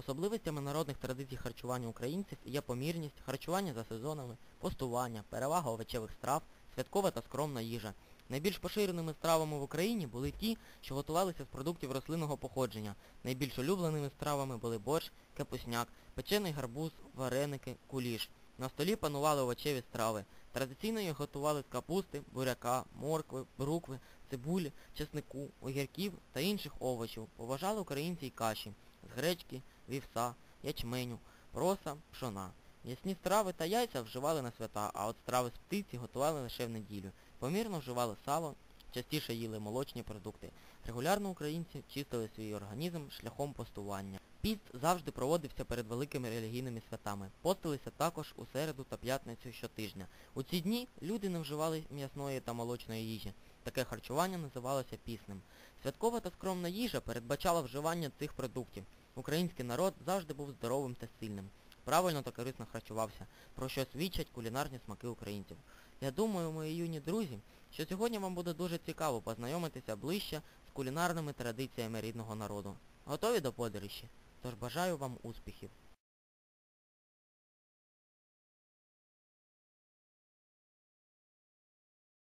Особливостями народних традицій харчування українців є помірність, харчування за сезонами, постування, перевага овочевих страв, святкова та скромна їжа. Найбільш поширеними стравами в Україні були ті, що готувалися з продуктів рослинного походження. Найбільш улюбленими стравами були борщ, капусняк, печений гарбуз, вареники, куліш. На столі панували овочеві страви. Традиційно їх готували з капусти, буряка, моркви, брукви, цибулі, чеснику, огірків та інших овочів. Поважали українці й каші з гречки, вівса, ячменю, проса, пшона. М'ясні страви та яйця вживали на свята, а от страви з птиці готували лише в неділю. Помірно вживали сало, частіше їли молочні продукти. Регулярно українці чистили свій організм шляхом постування. Піст завжди проводився перед великими релігійними святами. Постилися також у середу та п'ятницю щотижня. У ці дні люди не вживали м'ясної та молочної їжі. Таке харчування називалося пісним. Святкова та скромна їжа передбачала вживання цих продуктів. Український народ завжди був здоровим та сильним. Правильно та корисно харчувався, про що свідчать кулінарні смаки українців. Я думаю, мої юні друзі, що сьогодні вам буде дуже цікаво познайомитися ближче з кулінарними традиціями рідного народу. Готові до подорожі? Тож бажаю вам успіхів!